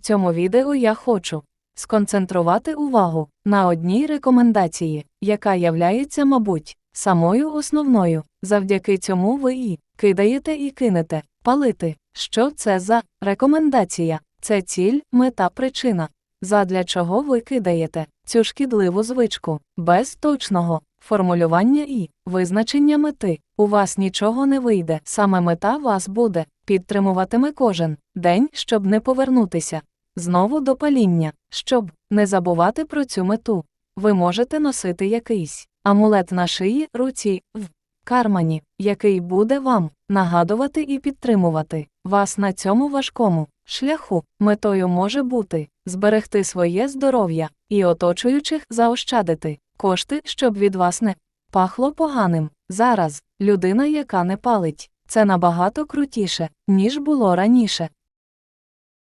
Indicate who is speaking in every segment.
Speaker 1: цьому відео я хочу сконцентрувати увагу на одній рекомендації, яка являється, мабуть, самою основною. Завдяки цьому ви і кидаєте і кинете, палити. Що це за рекомендація? Це ціль, мета, причина. Задля чого ви кидаєте цю шкідливу звичку, без точного формулювання і визначення мети. У вас нічого не вийде, саме мета вас буде, підтримуватиме кожен день, щоб не повернутися. Знову до паління, щоб не забувати про цю мету. Ви можете носити якийсь амулет на шиї, руці, в кармані, який буде вам нагадувати і підтримувати вас на цьому важкому шляху. Метою може бути зберегти своє здоров'я і оточуючих заощадити кошти, щоб від вас не пахло поганим. Зараз людина, яка не палить, це набагато крутіше, ніж було раніше.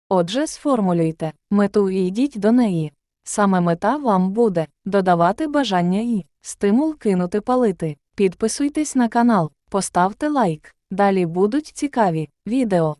Speaker 1: Отже, сформулюйте мету і йдіть до неї. Саме мета вам буде додавати бажання і стимул кинути палити. Підписуйтесь на канал, поставте лайк. Далі будуть цікаві відео.